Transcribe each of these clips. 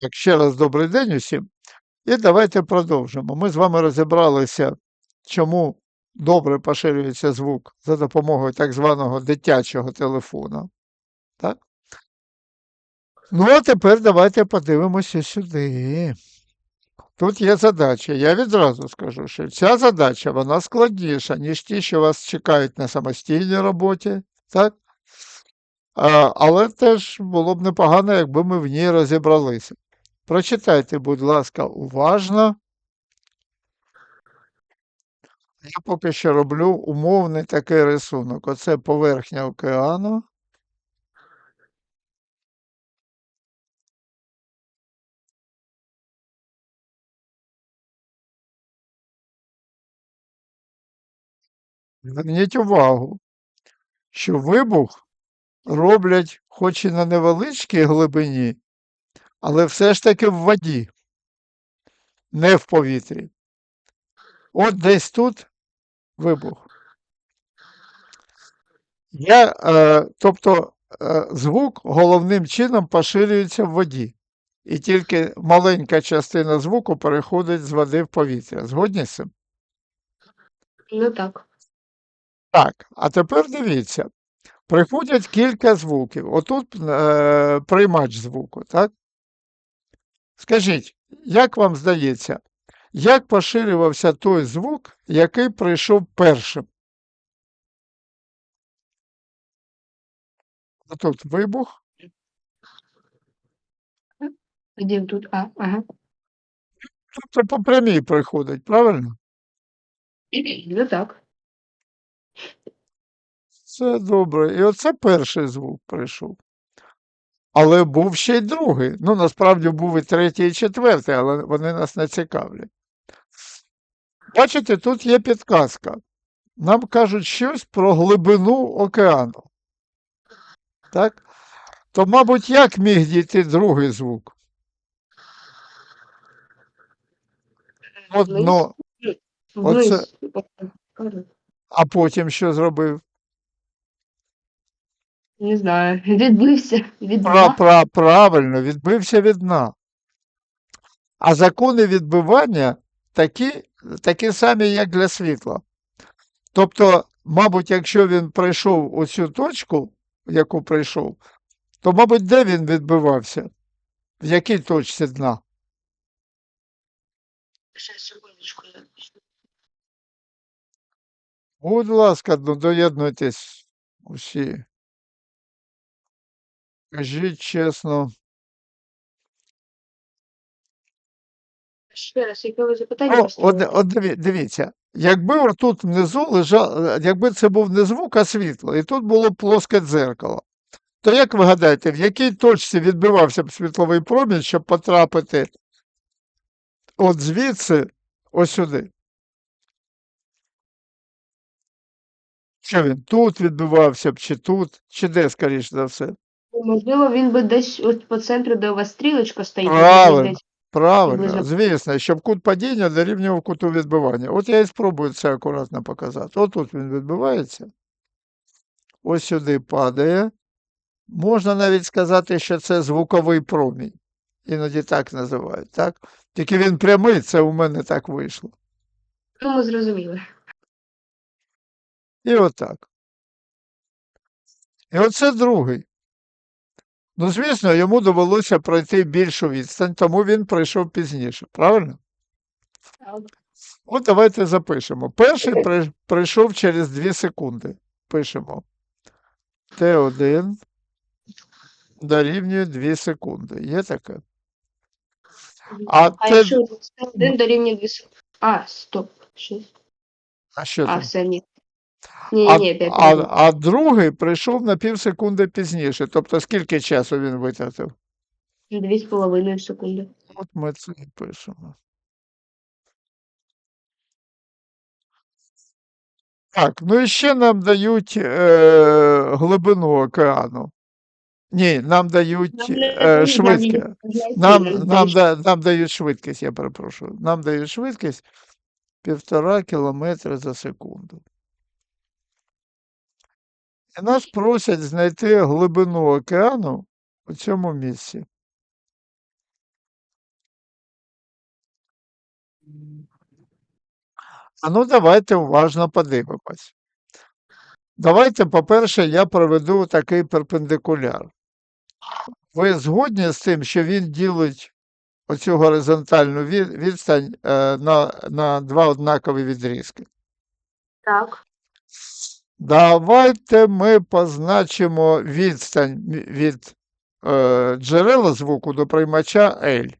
Так, ще раз добрий день усім. І давайте продовжимо. Ми з вами розібралися, чому добре поширюється звук за допомогою так званого дитячого телефона. Так? Ну, а тепер давайте подивимося сюди. Тут є задача. Я відразу скажу, що ця задача вона складніша, ніж ті, що вас чекають на самостійній роботі. Так? Але теж було б непогано, якби ми в ній розібралися. Прочитайте, будь ласка, уважно. Я поки що роблю умовний такий рисунок. Оце поверхня океану. Зверніть увагу, що вибух роблять хоч і на невеличкій глибині, але все ж таки в воді, не в повітрі. От десь тут вибух. Я, е, тобто е, звук головним чином поширюється в воді, і тільки маленька частина звуку переходить з води в повітря. Згодні з цим? Ну так. Так, а тепер дивіться. Приходять кілька звуків. Отут е, приймач звуку, так? Скажіть, як вам здається, як поширювався той звук, який прийшов першим? Отут вибух, Где тут? А, ага. тобто по прямій приходить, правильно? Ну так. Це добре. І оце перший звук прийшов. Але був ще й другий. Ну, насправді був і третій, і четвертий, але вони нас не цікавлять. Бачите, тут є підказка. Нам кажуть щось про глибину океану. Так? То, мабуть, як міг дійти другий звук? От, ну, Вниз. А потім що зробив? Не знаю. Відбився. Від Пра, дна. пра, правильно, відбився від дна. А закони відбивання такі, такі самі, як для світла. Тобто, мабуть, якщо він прийшов у цю точку, яку прийшов, то, мабуть, де він відбивався? В якій точці дна? Ще секундочку. Будь ласка, ну, доєднуйтесь усі. Кажіть чесно. Ще раз, яке ви запитання Ну, от, от диві- дивіться, якби отут внизу лежав, якби це був не звук, а світло, і тут було плоске дзеркало, то як ви гадаєте, в якій точці відбивався б світловий промінь, щоб потрапити от звідси ось сюди? Що він тут відбивався б, чи тут, чи де, скоріш за все? Можливо, він би десь ось по центру, де у вас стрілочка стоїть, Правильно. десь Правильно, звісно, щоб кут падіння дорівнював куту відбивання. От я і спробую це акуратно показати. Отут він відбивається. Ось сюди падає. Можна навіть сказати, що це звуковий промінь. Іноді так називають, так? Тільки він прямий, це у мене так вийшло. Ну, ми зрозуміли. І отак. І оце другий. Ну, звісно, йому довелося пройти більшу відстань, тому він прийшов пізніше, правильно? От давайте запишемо. Перший при- прийшов через 2 секунди. Пишемо. Т1 дорівнює 2 секунди. Є таке? А, А те- якщо це один дорівнює 2 секунди. А, стоп. Щось. а що А, там? все, ні. Ні, А, ні, а, а другий прийшов на пів секунди пізніше. Тобто скільки часу він витратив? Дві з половиною секунди. От ми це і пишемо. Так, ну і ще нам дають е, глибину океану. Ні, нам дають е, швидкість. Нам, нам, нам дають швидкість, я перепрошую. Нам дають швидкість півтора кілометра за секунду. І нас просять знайти глибину океану у цьому місці. А ну давайте уважно подивимось. Давайте, по-перше, я проведу такий перпендикуляр. Ви згодні з тим, що він ділить оцю горизонтальну відстань е, на, на два однакові відрізки? Так. Давайте ми позначимо відстань від е, джерела звуку до приймача L.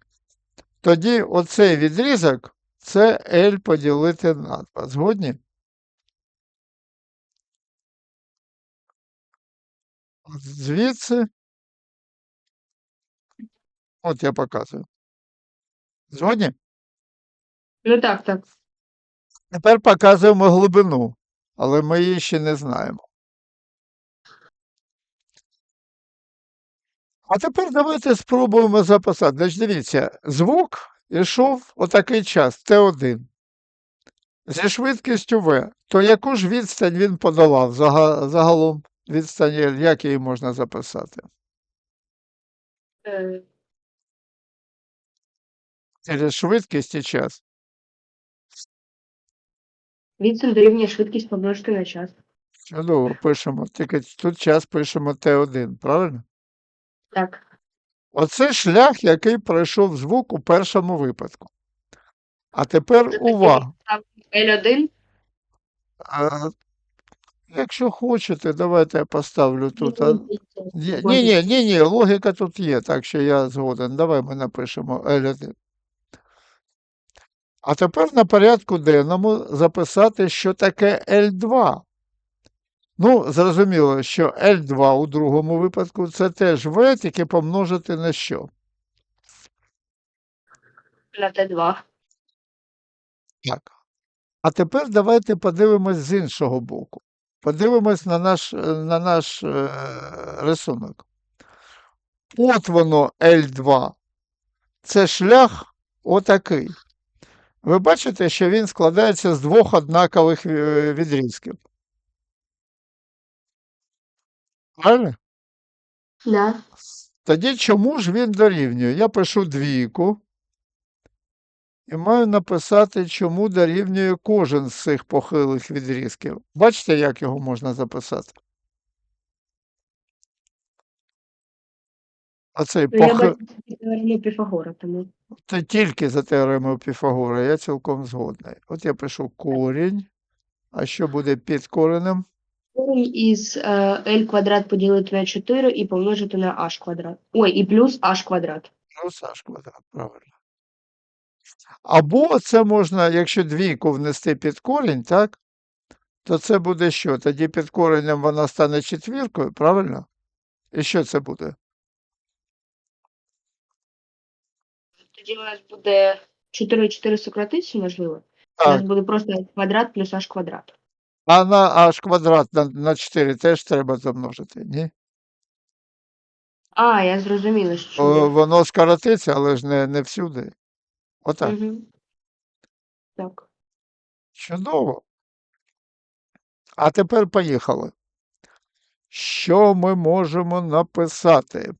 Тоді оцей відрізок це L поділити на 2. Згодні? От Звідси. От я показую. Згодні? Ну так, так. Тепер показуємо глибину, але ми її ще не знаємо. А тепер давайте спробуємо записати. Значить, дивіться, звук йшов отакий час Т1 зі швидкістю В. То яку ж відстань він подолав загалом відстань, як її можна записати? Е, Через швидкість і час. Відстань дорівнює швидкість помножити на час. Чудово, пишемо. Тільки тут час пишемо Т1, правильно? Так. Оце шлях, який пройшов звук у першому випадку. А тепер увага. L1. А, якщо хочете, давайте я поставлю тут. а- Ні, ні, ні, ні, ні, логіка тут є, так що я згоден. Давай ми напишемо L1. А тепер на порядку денному записати, що таке L2. Ну, зрозуміло, що L2 у другому випадку це теж V, тільки помножити на що? На Т2. Так. А тепер давайте подивимось з іншого боку. Подивимось на наш, на наш е, рисунок. От воно L2. Це шлях отакий. Ви бачите, що він складається з двох однакових е, відрізків. Правильно? Да. Тоді чому ж він дорівнює? Я пишу двійку і маю написати, чому дорівнює кожен з цих похилих відрізків. Бачите, як його можна записати? Оцей Ну, я похи... бачу це Піфагора, тому. Це тільки за теоремою Піфагора, я цілком згодний. От я пишу корінь. А що буде під коренем? Корінь із е, L квадрат поділити на 4 і помножити на H квадрат. Ой, і плюс H квадрат. Плюс аж квадрат, правильно. Або це можна, якщо двійку внести під корінь, так? То це буде що? Тоді під коренем вона стане четвіркою, правильно? І що це буде? Тоді у нас буде 4 4 сократиться, можливо. У нас буде просто L квадрат плюс H квадрат. А на аж квадрат на, на 4 теж треба замножити, ні? А, я зрозуміла, що. О, воно скоротиться, але ж не, не всюди. Отак. Угу. Так. Чудово. А тепер поїхали. Що ми можемо написати?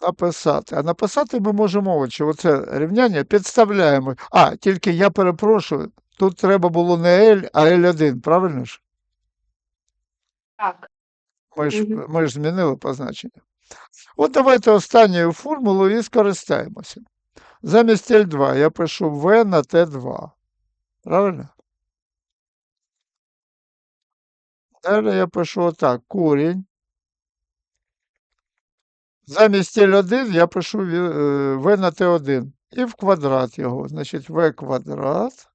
Написати. А написати ми можемо що оце рівняння підставляємо. А, тільки я перепрошую, тут треба було не L, а L1, правильно ж? Так. Ми ж, Мгм. ми ж змінили позначення. От давайте останньою формулою і скористаємося. Замість L2 я пишу V на T2. Правильно? Далі я пишу отак, корінь. Замість L1 я пишу е, V на T1 і в квадрат його. Значить, V квадрат,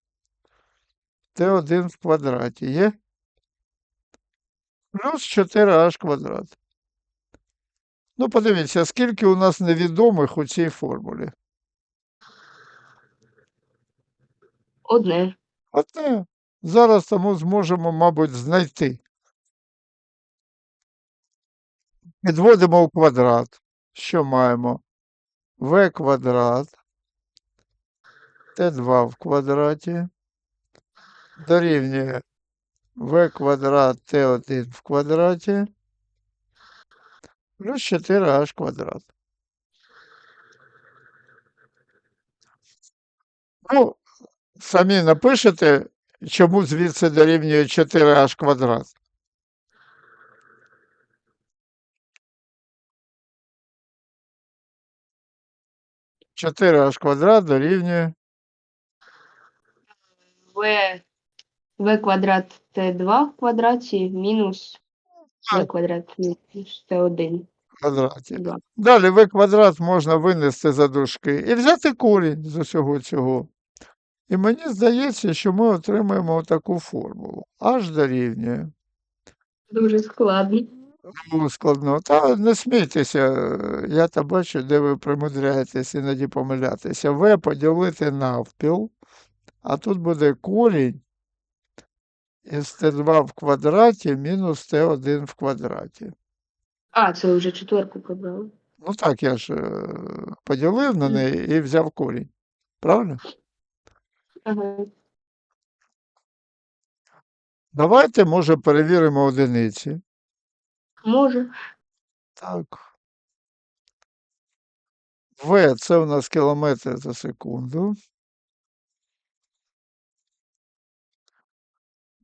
T1 в квадраті є. Плюс 4h квадрат. Ну, подивіться, скільки у нас невідомих у цій формулі. Одне. Одне. Зараз тому зможемо, мабуть, знайти. Підводимо в квадрат. Що маємо? В квадрат. Т2 в квадраті. Дорівнює В квадрат Т1 в квадраті. Плюс 4H квадрат. Ну, самі напишете, чому звідси дорівнює 4h квадрат. Чотири аж квадрат дорівнює В, В квадрат Т2 в квадраті мінус В квадрат мінус Т1. квадраті. Два. Далі v квадрат можна винести за дужки і взяти корінь з усього цього. І мені здається, що ми отримаємо таку формулу. Аж дорівнює. Дуже складно. Ну, складно. Та не смійтеся, я та бачу, де ви примудряєтесь іноді помилятися. В поділити навпіл, а тут буде корінь із Т2 в квадраті мінус Т1 в квадраті. А, це вже четверку прибрали. Ну так, я ж е, поділив на неї і взяв корінь. Правильно? Ага. Давайте, може, перевіримо одиниці. Може. Так. В це у нас кілометри за секунду.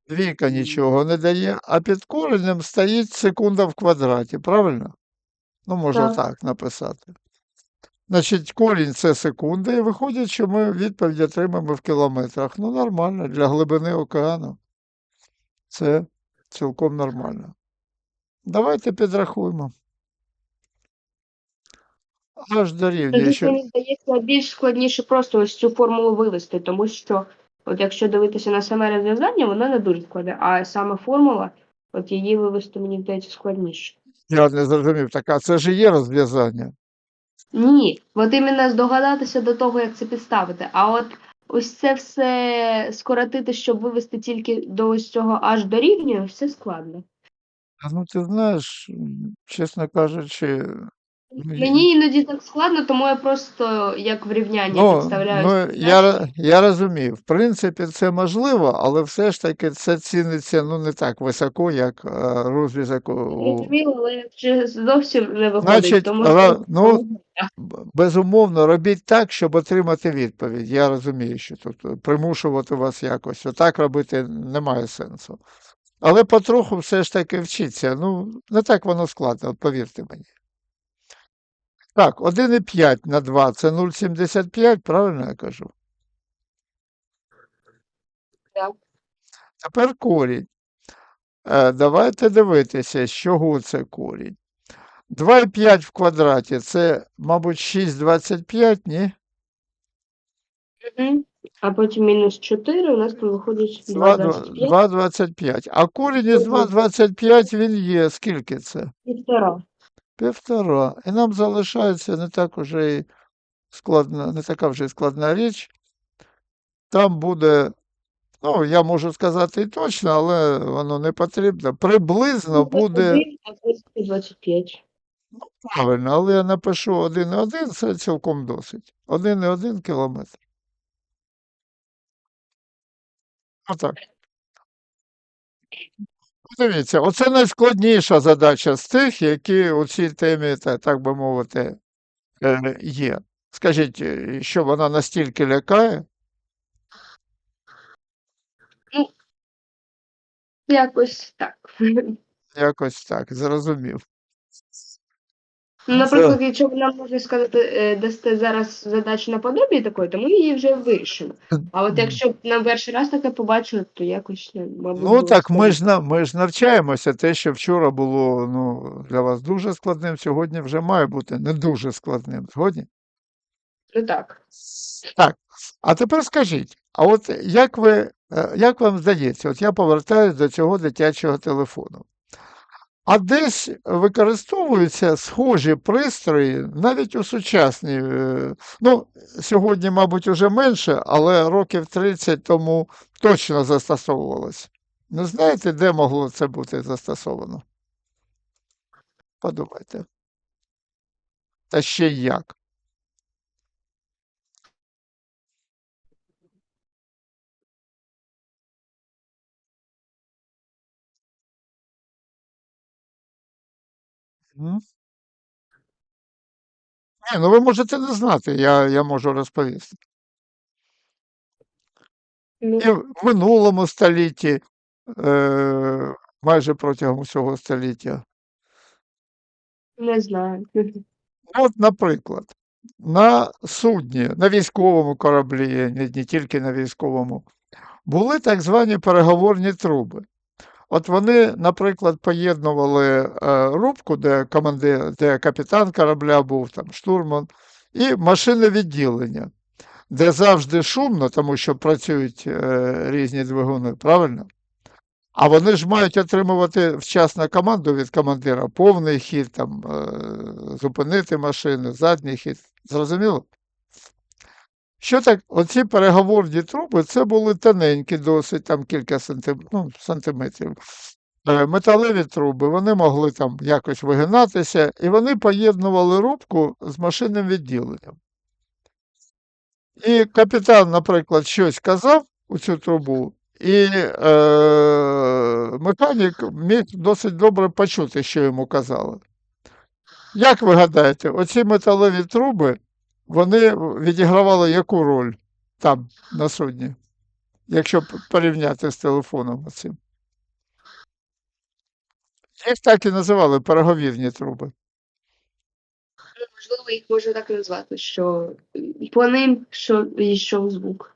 Двійка нічого не дає, а під коренем стоїть секунда в квадраті, правильно? Ну, можна Так. так написати. Значить, корінь це секунда, і виходить, що ми відповідь отримаємо в кілометрах. Ну, нормально, для глибини океану. Це цілком нормально. Давайте підрахуємо. Аж дорівнює, Тоді що мені здається більш складніше просто ось цю формулу вивести, тому що от якщо дивитися на саме розв'язання, воно не дуже складне, а саме формула, от її вивести мені здається складніше. я не зрозумів, так, а це ж і є розв'язання. Ні, от іменно здогадатися до того, як це підставити. А от ось це все скоротити, щоб вивести тільки до ось цього аж дорівнює, все складно. А ну ти знаєш, м, чесно кажучи, ну, Мені іноді так складно, тому я просто як в рівняння ну, підставляю. ну, я, я розумію, в принципі, це можливо, але все ж таки це ціниться ну, не так високо, як е, розв'язок. у- Зрозуміло, але вже зовсім не виходить. Значить, тому ра- що ну, Б- Безумовно, робіть так, щоб отримати відповідь. Я розумію, що тут е, примушувати вас якось. Отак робити немає сенсу. Але потроху все ж таки вчіться. Ну, не так воно складно, от повірте мені. Так, 1,5 на 2 це 0,75, правильно я кажу? Так. Tепер корінь. Е, давайте дивитися, з чого це корінь. 2,5 в квадраті це, мабуть, 6,25, ні? Мгм. А потім мінус 4, у нас там виходить 2,25. 2,25 2,25. А корінь із 2,25 він є. Скільки це? півтора. Півтора. І нам залишається не так уже і складна, не така вже й складна річ. Там буде, ну, я можу сказати і точно, але воно не потрібно. Приблизно буде 1 а потім 25. правильно, але я напишу 1,1, це цілком досить. 1,1 кілометр. Отак. Дивіться, оце найскладніша задача з тих, які у цій темі, так би мовити, е, є. Скажіть, е, що вона настільки лякає? Якось так. Якось так, зрозумів. Ну, Наприклад, якщо ви нам можна сказати, е, дасте зараз задачу наподобі такої, то ми її вже вирішимо. А от якщо б нам перший раз таке побачили, то якось, ну, мабуть, Ну було так, ми ж, на- ми ж навчаємося. Те, що вчора було ну, для вас дуже складним, сьогодні вже має бути не дуже складним. Згодні? Ну так. Так. А тепер скажіть, а от як ви, е, як вам здається, от я повертаюся до цього дитячого телефону. А десь використовуються схожі пристрої навіть у сучасній. е, Ну, сьогодні, мабуть, уже менше, але років 30 тому точно застосовувалось. Не знаєте, де могло це бути застосовано? Подумайте. Та ще як. М? Ні, ну ви можете не знати, я, я можу розповісти. Ну, І в минулому столітті, е, майже протягом усього століття. не знаю. От, наприклад, на судні, на військовому кораблі, не, не тільки на військовому, були так звані переговорні труби. От вони, наприклад, поєднували е, рубку, де командир, де капітан корабля був, там штурман, і машинне відділення, де завжди шумно, тому що працюють е, різні двигуни, правильно? А вони ж мають отримувати вчасно команду від командира, повний хід, там, е, зупинити машину, задній хід. Зрозуміло? Що так, оці переговорні труби, це були тоненькі, досить там кілька сантим, ну, сантиметрів. Е, Металеві труби, вони могли там якось вигинатися, і вони поєднували рубку з машинним відділенням. І капітан, наприклад, щось казав у цю трубу, і е, механік міг досить добре почути, що йому казали. Як ви гадаєте, оці металеві труби, вони відігравали яку роль там на судні, якщо порівняти з телефоном оцим? Їх так і називали переговірні труби. Можливо, їх можна так назвати, що по ним що йшов звук.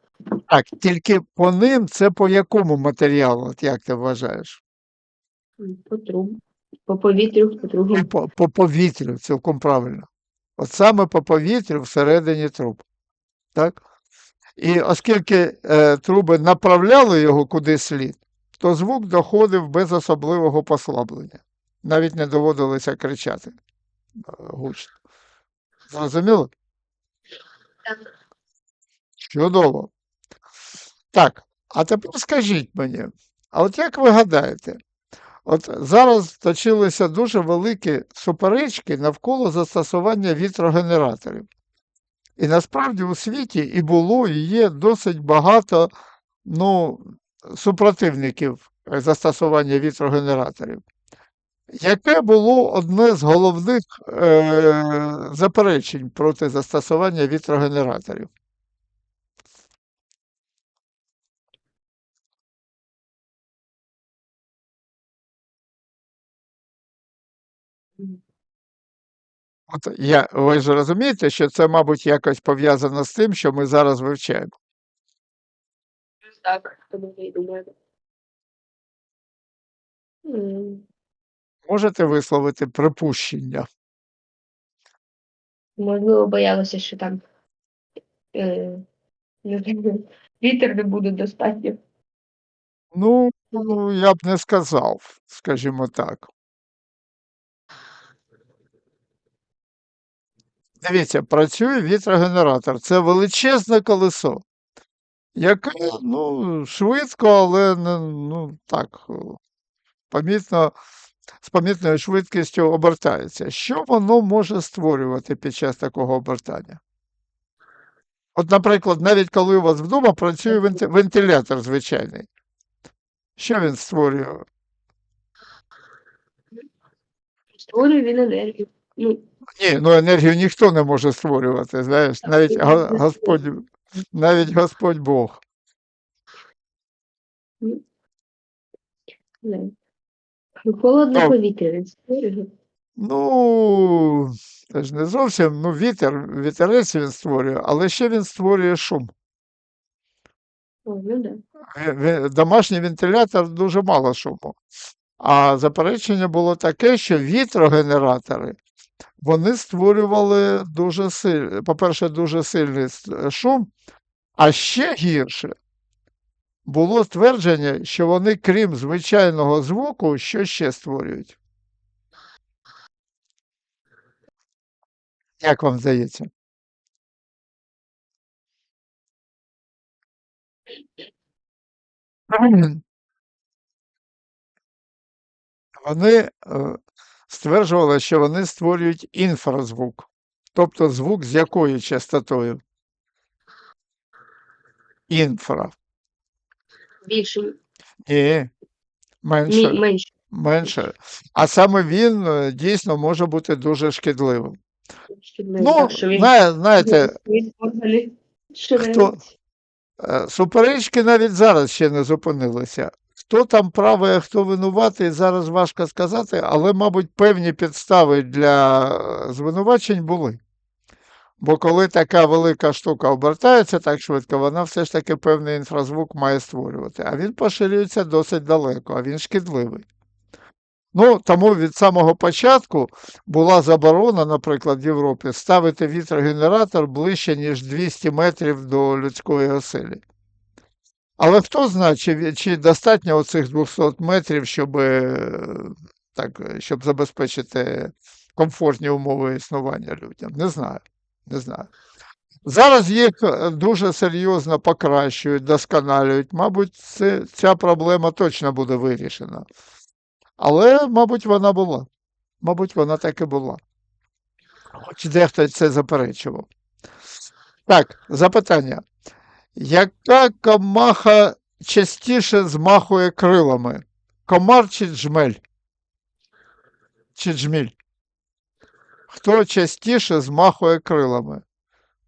Так, тільки по ним це по якому матеріалу, от як ти вважаєш? По труб, по повітрю, по другому. по, по повітрю, цілком правильно. От саме по повітрю всередині труб. Так? І оскільки е, труби направляли його куди слід, то звук доходив без особливого послаблення. Навіть не доводилося кричати е, гучно. Зрозуміло? Так. Чудово. Так, а тепер скажіть мені, а от як ви гадаєте, от зараз точилися дуже великі суперечки навколо застосування вітрогенераторів. І насправді у світі і було, і є досить багато ну, супротивників е, застосування вітрогенераторів. Яке було одне з головних е, заперечень проти застосування вітрогенераторів? От я, ви ж розумієте, що це, мабуть, якось пов'язано з тим, що ми зараз вивчаємо. Так, тому я думаю. Можете висловити припущення? Можливо, боялися, що там е, вітер не буде достатньо. Ну, ну, я б не сказав, скажімо так. Дивіться, працює вітрогенератор. Це величезне колесо, яке ну, швидко, але ну, так, е, помітно, з помітною швидкістю обертається. Що воно може створювати під час такого обертання? От, наприклад, навіть коли у вас вдома працює вентилятор звичайний. Що він створює? Створює він енергію. Ну, Ні, ну енергію ніхто не може створювати, знаєш, навіть Господь, навіть Господь Бог. Холодне Ну. повітря створює. Ну, це ж не зовсім, ну, вітер, вітерець він створює, але ще він створює шум. О, ну да. Домашній вентилятор дуже мало шуму. А заперечення було таке, що вітрогенератори вони створювали дуже сильний, по-перше, дуже сильний с- шум, а ще гірше було твердження, що вони, крім звичайного звуку, що ще створюють. Як вам здається? Вони е, стверджували, що вони створюють інфразвук, тобто звук з якою частотою? Інфра. Більше, Ні, менше, менше. менше. А саме він е, дійсно може бути дуже шкідливим. Ну, так, що він знає- знаєте, він хто. Е, Суперечки навіть зараз ще не зупинилися. Хто там правий, а хто винуватий, зараз важко сказати, але, мабуть, певні підстави для е, звинувачень були. Бо коли така велика штука обертається так швидко, вона все ж таки певний інфразвук має створювати. А він поширюється досить далеко, а він шкідливий. Ну, тому від самого початку була заборона, наприклад, в Європі ставити вітрогенератор ближче, ніж 200 метрів до людської оселі. Але хто знає, чи, чи достатньо оцих 200 метрів, щоб, е, так, щоб забезпечити комфортні умови існування людям? Не знаю. Не знаю. Зараз їх е, дуже серйозно покращують, досконалюють. Мабуть, це, ця проблема точно буде вирішена. Але, мабуть, вона була. Мабуть, вона так і була. Хоч дехто це заперечував. Так, запитання. Яка комаха частіше змахує крилами? Комар чи джмель? Чи джміль? Хто частіше змахує крилами?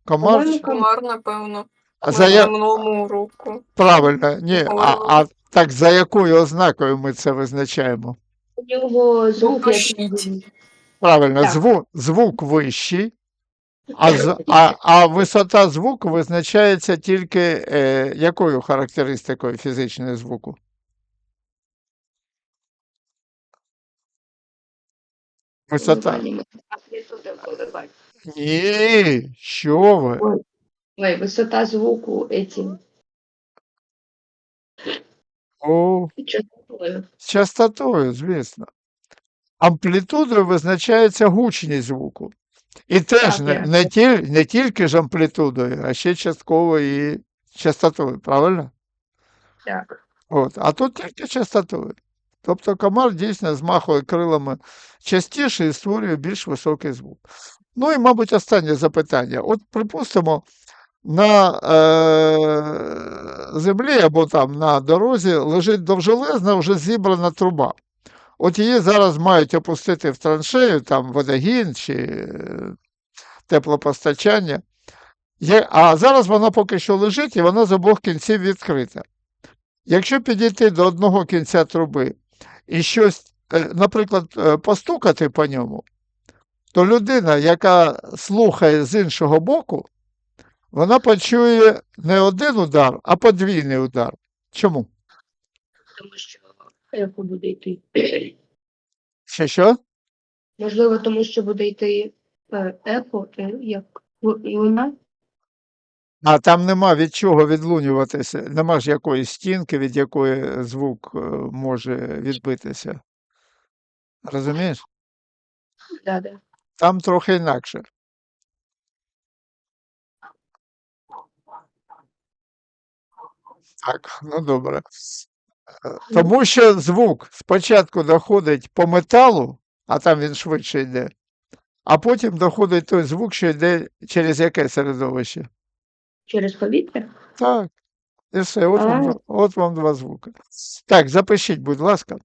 Комар? Чи- Комар, напевно. А за я... Минулому року. Правильно, ні. А, а так за якою ознакою ми це визначаємо? У нього звук як. Правильно, Так. звук, звук вищий, а, а, а висота звуку визначається тільки е, якою характеристикою фізичної звуку? Висота. Ні, що ви? Ой, висота звуку эти. О, Частотою. з частотою, звісно. Амплітудою визначається гучність звуку. І теж не, не, тіль, не тільки ж амплітудою, а ще частково і частотою, правильно? Так. От, а тут тільки частотою. Тобто комар дійсно змахує крилами частіше і створює більш високий звук. Ну і, мабуть, останнє запитання. От, припустимо, на е- землі або там на дорозі лежить довжелезна вже зібрана труба. От її зараз мають опустити в траншею, там водогін чи е, теплопостачання. А зараз вона поки що лежить і вона з обох кінців відкрита. Якщо підійти до одного кінця труби і щось, е, наприклад, е, постукати по ньому, то людина, яка слухає з іншого боку, вона почує не один удар, а подвійний удар. Чому? Тому що ехо буде йти. Що що? Можливо, тому що буде йти е, ехо, е, як лу- луна. А там нема від чого відлунюватися, нема ж якоїсь стінки, від якої звук е, може відбитися. Розумієш? Да, да. Там трохи інакше. Так, ну добре. Тому що звук спочатку доходить по металу, а там він швидше йде, а потім доходить той звук, що йде через яке середовище. Через повітря. Так. І все, от вам, два- от вам два звуки. Так, запишіть, будь ласка.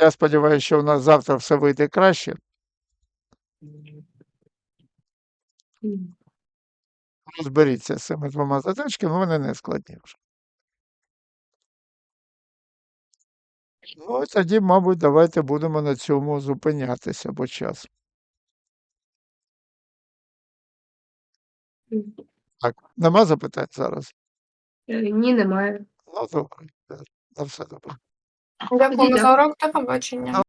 Я сподіваюся, що у нас завтра все вийде краще. Розберіться з цими двома задачками, вони не складні вже. Ну, тоді, мабуть, давайте будемо на цьому зупинятися, бо час. Так, нема запитань зараз? Е, Ні, немає. Ну, добре. На все добре. Дякую за урок. та побачення.